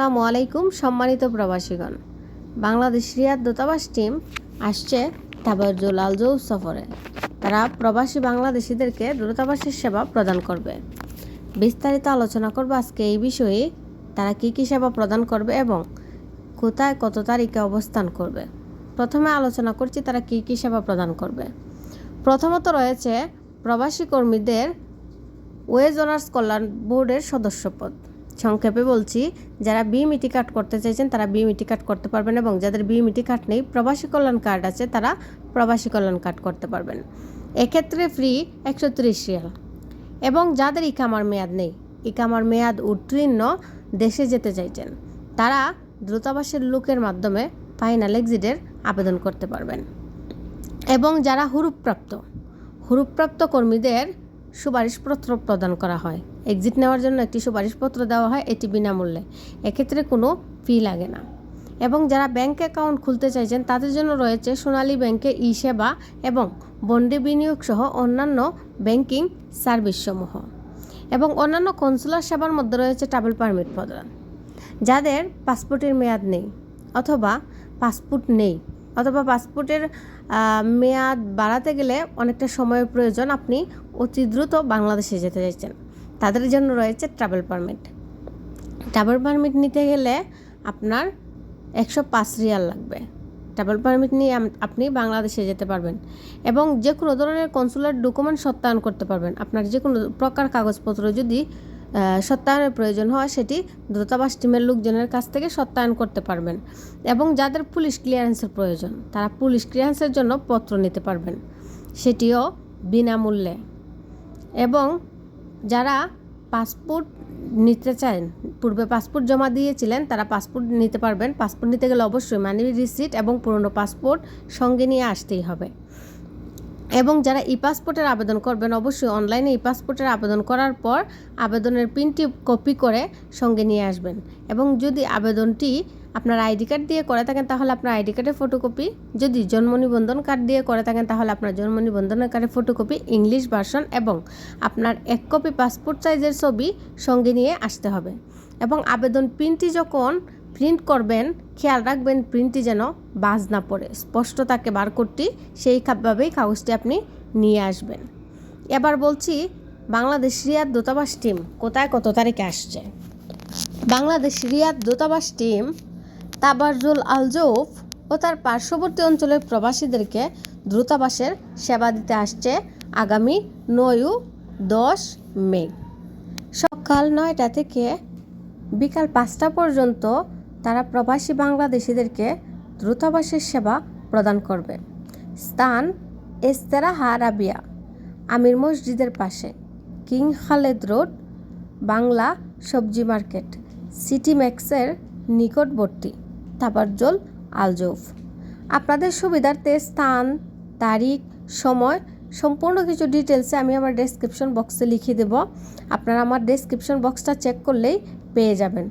আসসালামু আলাইকুম সম্মানিত প্রবাসীগণ। বাংলাদেশ রিয়াদ দূতাবাস টিম আসছে তাবারজুল আলজৌ সফরে। তারা প্রবাসী বাংলাদেশিদেরকে দূতাবাসের সেবা প্রদান করবে। বিস্তারিত আলোচনা করব আজকে এই বিষয়ে, তারা কী কী সেবা প্রদান করবে এবং কোথায় কত তারিখে অবস্থান করবে। প্রথমে আলোচনা করছি তারা কী কী সেবা প্রদান করবে। প্রথমত রয়েছে প্রবাসী কর্মীদের ওয়েজ অনার্স কল্যাণ বোর্ডের সদস্যপদ। সংক্ষেপে বলছি, যারা বিএমইটি কার্ড করতে চাইছেন তারা বিএমইটি কার্ড করতে পারবেন এবং যাদের বিএমইটি কার্ড নেই, প্রবাসী কল্যাণ কার্ড আছে, তারা প্রবাসী কল্যাণ কার্ড করতে পারবেন। এক্ষেত্রে ফ্রি একশো তিরিশ রিয়াল। এবং যাদের ইকামার মেয়াদ নেই, ইকামার মেয়াদ উত্তীর্ণ দেশে যেতে চাইছেন, তারা দূতাবাসের লোকের মাধ্যমে ফাইনাল এক্সিটের আবেদন করতে পারবেন। এবং যারা হুরুপ্রাপ্ত হুরুপ্রাপ্ত কর্মীদের সুপারিশপত্র প্রদান করা হয়। এক্সিট নেওয়ার জন্য একটি সুপারিশপত্র দেওয়া হয় এটি বিনামূল্যে। এক্ষেত্রে কোনো ফি লাগে না। এবং যারা ব্যাংক অ্যাকাউন্ট খুলতে চাইছেন, তাদের জন্য রয়েছে সোনালী ব্যাংকে ই সেবা এবং বন্ডে বিনিয়োগ সহ অন্যান্য ব্যাংকিং সার্ভিসসমূহ এবং অন্যান্য কনসুলার সেবার মধ্যে রয়েছে ট্রাভেল পারমিট প্রদান। যাদের পাসপোর্টের মেয়াদ নেই অথবা পাসপোর্ট নেই অথবা পাসপোর্টের মেয়াদ বাড়াতে গেলে অনেকটা সময়ের প্রয়োজন আপনি অতি দ্রুত বাংলাদেশে যেতে চাইছেন। তাদের জন্য রয়েছে ট্রাভেল পারমিট ট্রাভেল পারমিট নিতে গেলে আপনার একশো পাঁচ রিয়াল লাগবে। ট্রাভেল পারমিট নিয়ে আপনি বাংলাদেশে যেতে পারবেন এবং যে কোনো ধরনের কনসুলার ডকুমেন্ট সত্যায়ন করতে পারবেন। আপনার যে কোনো প্রকার কাগজপত্র যদি সত্যায়নের প্রয়োজন হয় সেটি দূতাবাস টিমের লোকজনের কাছ থেকে সত্যায়ন করতে পারবেন এবং যাদের পুলিশ ক্লিয়ারেন্সের প্রয়োজন, তারা পুলিশ ক্লিয়ারেন্সের জন্য পত্র নিতে পারবেন, সেটিও বিনামূল্যে। এবং যারা পাসপোর্ট নিতে চান, পূর্বে পাসপোর্ট জমা দিয়েছিলেন, তারা পাসপোর্ট নিতে পারবেন। পাসপোর্ট নিতে গেলে অবশ্যই মানি রিসিট এবং পুরনো পাসপোর্ট সঙ্গে নিয়ে আসতেই হবে। এবং যারা ই পাসপোর্টের আবেদন করবেন, অবশ্যই অনলাইনে ই পাসপোর্টের আবেদন করার পর আবেদনের প্রিন্টটি কপি করে সঙ্গে নিয়ে আসবেন। এবং যদি আবেদনটি আপনার আইডি কার্ড দিয়ে করে থাকেন, তাহলে আপনার আইডি কার্ডের ফটোকপি যদি জন্ম নিবন্ধন কার্ড দিয়ে করে থাকেন, তাহলে আপনার জন্ম নিবন্ধনের কার্ডের ফটোকপি ইংলিশ ভার্সন এবং আপনার এক কপি পাসপোর্ট সাইজের ছবি সঙ্গে নিয়ে আসতে হবে। এবং আবেদন প্রিন্টটি যখন প্রিন্ট করবেন, খেয়াল রাখবেন প্রিন্টটি যেন বাজ না পড়ে। স্পষ্ট থাকে বারকোডটি সেইভাবেই কাগজটি আপনি নিয়ে আসবেন। এবার বলছি, বাংলাদেশ রিয়াদ দূতাবাস টিম কোথায়, কত তারিখে আসছে? বাংলাদেশ রিয়াদ দূতাবাস টিম তাবারজুল আলজৌফ ও তার পার্শ্ববর্তী অঞ্চলের প্রবাসীদেরকে দূতাবাসের সেবা দিতে আসছে আগামী নয়ু দশ মে। সকাল নয়টা থেকে বিকাল পাঁচটা পর্যন্ত তারা প্রবাসী বাংলাদেশিদেরকে দ্রুতাবাসের সেবা প্রদান করবে। স্থান এস্তেরা হারাবিয়া আমির মসজিদের পাশে। কিং খালেদ রোড, বাংলা সবজি মার্কেট। সিটি ম্যাক্সের নিকটবর্তী, তাবারজল আলজৌফ। আপনাদের সুবিধার্থে স্থান, তারিখ, সময়, সম্পূর্ণ কিছু ডিটেলসে আমি আমার ডেসক্রিপশন বক্সে লিখে দেব। আপনারা আমার ডেসক্রিপশন বক্সটা চেক করলেই পেয়ে যাবেন।